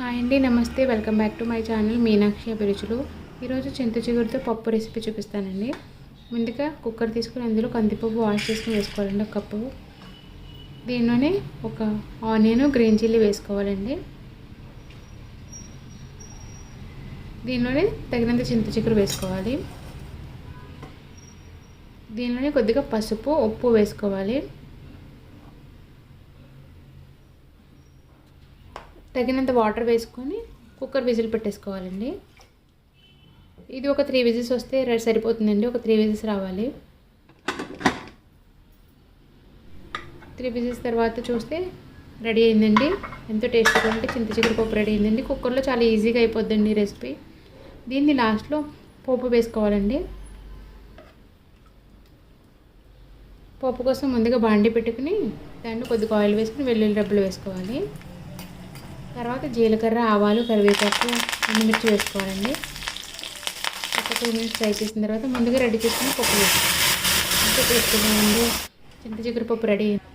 Hi అండి నమస్తే. Welcome back to my channel Meenakshi అభిరుచులు. ఈరోజు చింత చిగురుతో పప్పు రెసిపీ చూపిస్తానండి. ముందుగా కుక్కర్ తీసుకుని అందులో కందిపప్పు వాష్ చేసుకుని వేసుకోవాలండి ఒక కప్పు. దీనిలోనే ఒక ఆనియన్ గ్రీన్ చిల్లీ వేసుకోవాలండి. దీనిలోనే తగినంత చింత చిగురు వేసుకోవాలి. దీనిలోనే కొద్దిగా పసుపు ఉప్పు వేసుకోవాలి. తగినంత వాటర్ వేసుకొని కుక్కర్ విజిల్ పెట్టేసుకోవాలండి. ఇది ఒక త్రీ విజిల్స్ వస్తే సరిపోతుందండి. ఒక త్రీ విజిల్స్ రావాలి. త్రీ విజిల్స్ తర్వాత చూస్తే రెడీ అయిందండి. ఎంతో టేస్ట్గా ఉంటే చింత చిగురు పప్పు రెడీ అయిందండి. కుక్కర్లో చాలా ఈజీగా అయిపోద్దండి రెసిపీ. దీన్ని లాస్ట్లో పోపు వేసుకోవాలండి. పోపు కోసం ముందుగా బాండి పెట్టుకుని దాన్ని కొద్దిగా ఆయిల్ వేసుకుని వెల్లుల్లి డబ్బులు వేసుకోవాలి. తర్వాత జీలకర్ర ఆవాలు కరివేపాకు ఎండుమిర్చి వేసుకోవాలండి. ఒక టూ మినిట్స్ ఫ్రై చేసిన తర్వాత ముందుగా రెడీ చేసుకుని పప్పు వేసుకోవాలి. అంతే టేస్టీగా చింత చిగురు పప్పు రెడీ అయింది.